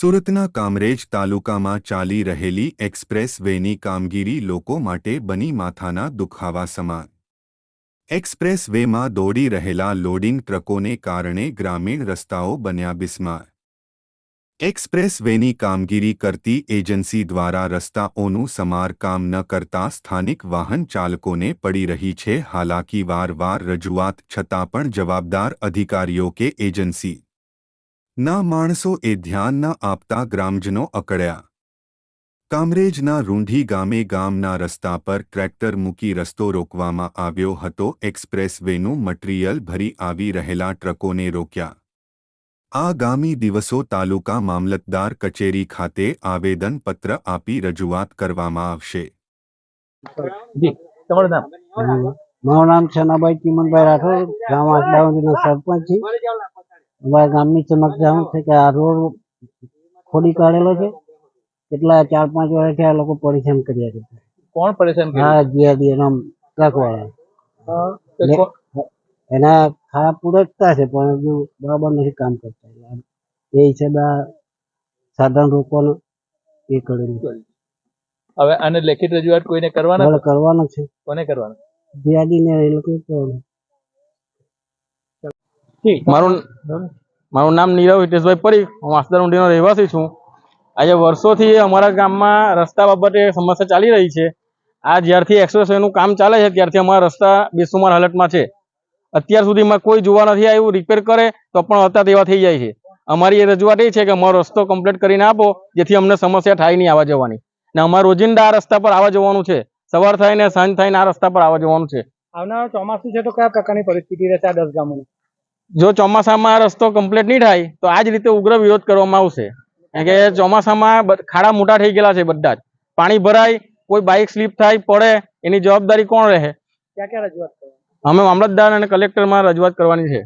સુરતના કામરેજ તાલુકામાં ચાલી રહેલી એક્સપ્રેસ વેની કામગીરી લોકો માટે બની માથાના દુખાવા સમાન. એક્સપ્રેસ વેમાં દોડી રહેલા લોડિંગ ટ્રકોને કારણે ગ્રામીણ રસ્તાઓ બન્યા બિસ્માર. એક્સપ્રેસ વેની કામગીરી કરતી એજન્સી દ્વારા રસ્તાઓનું સમારકામ ન કરતા સ્થાનિક વાહન ચાલકોને પડી રહી છે. હાલાકી વારવાર રજૂઆત છતાં પણ જવાબદાર અધિકારીઓ કે એજન્સી ના માણસો એ ધ્યાન ન આપતા ગ્રામજનો અકળ્યા કામરેજના રૂંઢી ગામે ગામના રસ્તા પર ટ્રેક્ટર મૂકી રસ્તો રોકવામાં આવ્યો હતો. એક્સપ્રેસ વેનું મટીરીયલ ભરી આવી રહેલા ટ્રકોને રોક્યા. આગામી દિવસો તાલુકા મામલતદાર કચેરી ખાતે આવેદનપત્ર આપી રજૂઆત કરવામાં આવશે. જી તમારું નામ? મારું નામ છનાભાઈ ચીમનભાઈ રાઠોડ ગામ સરપંચ છે. અમારા ગામની સમક્ષ શું છે કે આ રોડ ખોદી કાઢેલો છે. કેટલા ચાર પાંચ વર્ષથી આ લોકો પરેશાન કર્યા છે. કોણ પરેશાન હા જીઆરડી એના ટ્રક વાળા એના ખાડા પૂરકતા છે પણ હજુ બરાબર નથી કામ કરતા. એ હિસાબે આ સાધન રોકવાનું એ કરેલું હવે આને લેખિત રજૂઆત કોઈને કરવાના? કરવાનો છે. કોને કરવાનો? જીઆરડી ને એ લોકો કરવાનું. મારું મારું નામ નીરવ હિતેશભાઈ પરીખ હું વાસદા ઊંડીનો રહેવાસી છું. આજે વર્ષોથી અમારા ગામમાં રસ્તા બાબતે સમસ્યા ચાલી રહી છે. આ જ્યારથી એક્સપ્રેસનું કામ ચાલે છે ત્યારથી અમારા રસ્તા બેસુમાર હાલતમાં છે. અત્યાર સુધીમાં કોઈ જોવા નથી આવ્યું રિપેર કરે તો પણ હતા તેવા થઈ જાય છે. અમારી એ રજૂઆત એ છે કે અમારો રસ્તો કમ્પ્લીટ કરીને આપો જેથી અમને સમસ્યા થાય નહીં આવવા જવાની. ને અમારે રોજિંદા આ રસ્તા પર આવવા જવાનું છે. સવાર થાય ને સાંજ થાય ને આ રસ્તા પર આવવા જવાનું છે. આવનારા ચોમાસું છે તો કયા પ્રકારની પરિસ્થિતિ રહેશે આ દસ ગામોની? જો ચોમાસામાં રસ્તો કમ્પ્લીટ નહીં થાય તો આ જ રીતે ઉગ્ર વિરોધ કરવામાં આવશે. કારણ કે ચોમાસામાં ખાડા મોટા થઈ ગયેલા છે બધા જ. પાણી ભરાય કોઈ બાઇક સ્લીપ થાય પડે એની જવાબદારી કોણ રહે? અમે મામલતદાર અને કલેક્ટરમાં રજૂઆત કરવાની છે.